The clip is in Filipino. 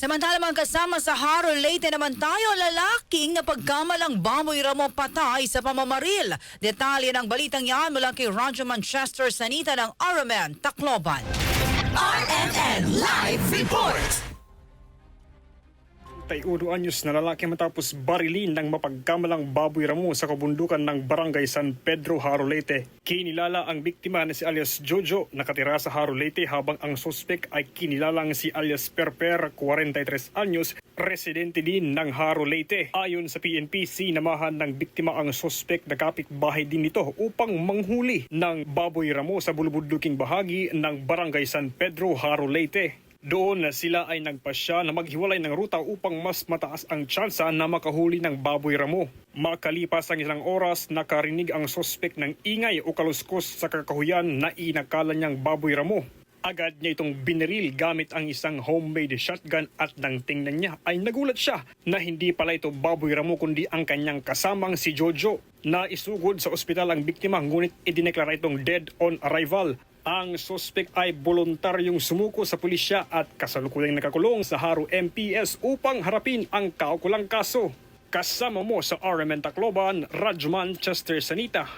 Samantala mga kasama sa Haro Leyte naman tayo lalaking na pagkamalang baboy ramo patay sa pamamaril. Detalye ng balitang yan mula kay Radyo Manchester Sanita ng Araman, Tacloban. RMN Live Report! Tay udo anyos na lalaki matapos barilin ng mapagkamalang baboy ramo sa kabundukan ng Barangay San Pedro, Haro Leyte. Kinilala ang biktima na si alias Jojo nakatira sa Haro Leyte habang ang sospek ay kinilalang si alias Perper, 43 anyos, residente din ng Haro Leyte. Ayon sa PNP, sinamahan ng biktima ang sospek na kapitbahay din nito upang manghuli ng baboy ramo sa bulubudluking bahagi ng Barangay San Pedro, Haro Leyte. Doon na sila ay nagpasya na maghiwalay ng ruta upang mas mataas ang tsansa na makahuli ng baboy ramo. Makalipas ang ilang oras, nakarinig ang sospek ng ingay o kaluskos sa kakahuyan na inakala niyang baboy ramo. Agad niya itong biniril gamit ang isang homemade shotgun at nang tingnan niya ay nagulat siya na hindi pala ito baboy ramo kundi ang kanyang kasamang si Jojo. Na isugod sa ospital ang biktima ngunit idineklara itong dead on arrival. Ang sospek ay voluntaryong sumuko sa pulisya at kasalukuyang nakakulong sa Haro MPS upang harapin ang kaukulang kaso. Kasama mo sa RMN Tacloban, Radyo Manchester Sanita.